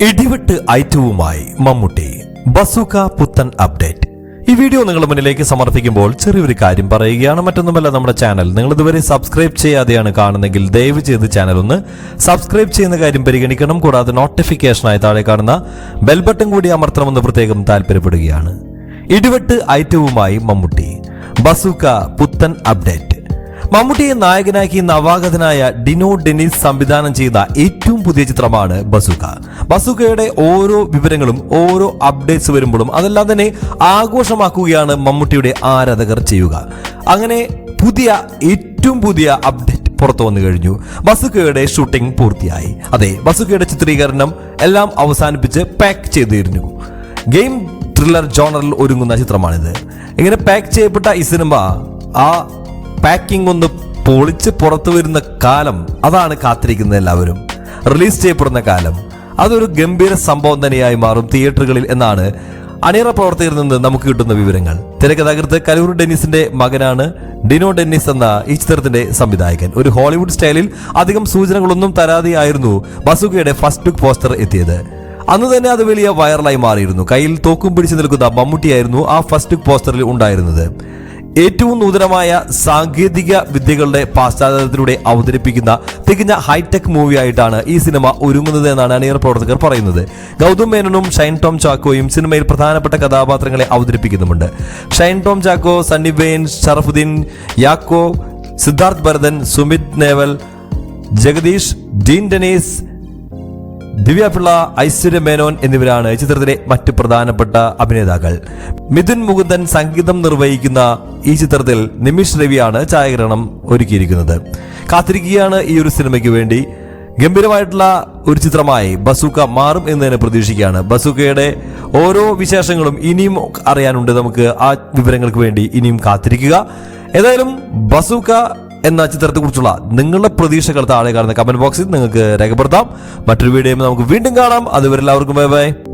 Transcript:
ഇടിവെട്ട് ഐറ്റവുമായി മമ്മൂട്ടി. ബസുക പുത്തൻ അപ്ഡേറ്റ്. ഈ വീഡിയോ നിങ്ങൾ മുന്നിലേക്ക് സമർപ്പിക്കുമ്പോൾ ചെറിയൊരു കാര്യം പറയുകയാണ്. മറ്റൊന്നുമല്ല നമ്മുടെ ചാനൽ നിങ്ങൾ ഇതുവരെ സബ്സ്ക്രൈബ് ചെയ്യാതെയാണ് കാണുന്നെങ്കിൽ ദയവ് ചെയ്ത് ചാനൽ ഒന്ന് സബ്സ്ക്രൈബ് ചെയ്യുന്ന കാര്യം പരിഗണിക്കണം. കൂടാതെ നോട്ടിഫിക്കേഷനായി താഴെ കാണുന്ന ബെൽ ബട്ടൺ കൂടി അമർത്തണമെന്ന് പ്രത്യേകം താല്പര്യപ്പെടുകയാണ്. ഇടിവെട്ട് ഐറ്റവുമായി മമ്മൂട്ടി. ബസുക പുത്തൻ അപ്ഡേറ്റ്. മമ്മൂട്ടിയെ നായകനാക്കി നവാഗതനായ ഡിനോ ഡെനിസ് സംവിധാനം ചെയ്ത ഏറ്റവും പുതിയ ചിത്രമാണ് ബസുക ബസുകയുടെ ഓരോ വിവരങ്ങളും ഓരോ അപ്ഡേറ്റ്സ് വരുമ്പോഴും അതെല്ലാം തന്നെ ആഘോഷമാക്കുകയാണ് മമ്മൂട്ടിയുടെ ആരാധകർ ചെയ്യുക. അങ്ങനെ പുതിയ ഏറ്റവും പുതിയ അപ്ഡേറ്റ് പുറത്തു വന്നു കഴിഞ്ഞു. ബസുക്കയുടെ ഷൂട്ടിംഗ് പൂർത്തിയായി. അതെ ബസുക്കയുടെ ചിത്രീകരണം എല്ലാം അവസാനിപ്പിച്ച് പാക്ക് ചെയ്തിരുന്നു. ഗെയിം ത്രില്ലർ ജോണറിൽ ഒരുങ്ങുന്ന ചിത്രമാണിത്. ഇങ്ങനെ പാക്ക് ചെയ്യപ്പെട്ട ഈ സിനിമ ആ പാക്കിംഗ് ഒന്ന് പൊളിച്ച് പുറത്തു വരുന്ന കാലം അതാണ് കാത്തിരിക്കുന്നത് എല്ലാവരും. റിലീസ് ചെയ്യപ്പെടുന്ന കാലം. അതൊരു ഗംഭീര സംഭവം തന്നെയായി മാറും തിയേറ്ററുകളിൽ എന്നാണ് അണിയറ പ്രവർത്തകരിൽ നിന്ന് നമുക്ക് കിട്ടുന്ന വിവരങ്ങൾ. തിരക്കഥാകൃത്ത് കലൂർ ഡെന്നിസിന്റെ മകനാണ് ഡിനോ ഡെന്നിസ് എന്ന ഈ ചിത്രത്തിന്റെ സംവിധായകൻ. ഒരു ഹോളിവുഡ് സ്റ്റൈലിൽ അധികം സൂചനകളൊന്നും തരാതെയായിരുന്നു ബസുകയുടെ ഫസ്റ്റ് ലുക്ക് പോസ്റ്റർ എത്തിയത്. അന്ന് തന്നെ അത് വലിയ വൈറലായി മാറിയിരുന്നു. കയ്യിൽ തോക്കും പിടിച്ചു നിൽക്കുന്ന മമ്മൂട്ടിയായിരുന്നു ആ ഫസ്റ്റ് ലുക്ക് പോസ്റ്ററിൽ ഉണ്ടായിരുന്നത്. ഏറ്റവും നൂതനമായ സാങ്കേതിക വിദ്യകളുടെ പാശ്ചാത്യത്തിലൂടെ അവതരിപ്പിക്കുന്ന തികഞ്ഞ ഹൈടെക് മൂവി ആയിട്ടാണ് ഈ സിനിമ ഒരുങ്ങുന്നത് എന്നാണ് അണിയർ പ്രവർത്തകർ പറയുന്നത്. ഗൗതം മേനോനും ഷൈൻ ടോം ചാക്കോയും സിനിമയിൽ പ്രധാനപ്പെട്ട കഥാപാത്രങ്ങളെ അവതരിപ്പിക്കുന്നുമുണ്ട്. ഷൈൻ ടോം ചാക്കോ സണ്ണി ബെയിൻ ഷറഫുദ്ദീൻ യാക്കോ സിദ്ധാർത്ഥ് ഭരതൻ സുമിത് നേവൽ ജഗദീഷ് ഡീൻ ഡെനീസ് ദിവ്യപിള്ള ഐശ്വര്യ മേനോൻ എന്നിവരാണ് ചിത്രത്തിലെ മറ്റ് പ്രധാനപ്പെട്ട അഭിനേതാക്കൾ. മിഥുൻ മുകുന്ദൻ സംഗീതം നിർവഹിക്കുന്ന ഈ ചിത്രത്തിൽ നിമിഷ് രവിയാണ് ഛായാഗ്രഹണം ഒരുക്കിയിരിക്കുന്നത്. കാത്തിരിക്കുകയാണ് ഈ ഒരു സിനിമയ്ക്ക് വേണ്ടി. ഗംഭീരമായിട്ടുള്ള ഒരു ചിത്രമായി ബസൂക്ക മാറും എന്ന് തന്നെ പ്രതീക്ഷിക്കുകയാണ്. ബസൂക്കയുടെ ഓരോ വിശേഷങ്ങളും ഇനിയും അറിയാനുണ്ട്. നമുക്ക് ആ വിവരങ്ങൾക്ക് വേണ്ടി ഇനിയും കാത്തിരിക്കുക. ഏതായാലും ബസൂക്ക എന്ന ചിത്രത്തെക്കുറിച്ചുള്ള നിങ്ങളുടെ പ്രതീക്ഷകൾ താഴെ കാണുന്ന കമന്റ് ബോക്സിൽ നിങ്ങൾക്ക് രേഖപ്പെടുത്താം. മറ്റൊരു വീഡിയോയും നമുക്ക് വീണ്ടും കാണാം. അതുവരെ എല്ലാവർക്കും ബൈ ബൈ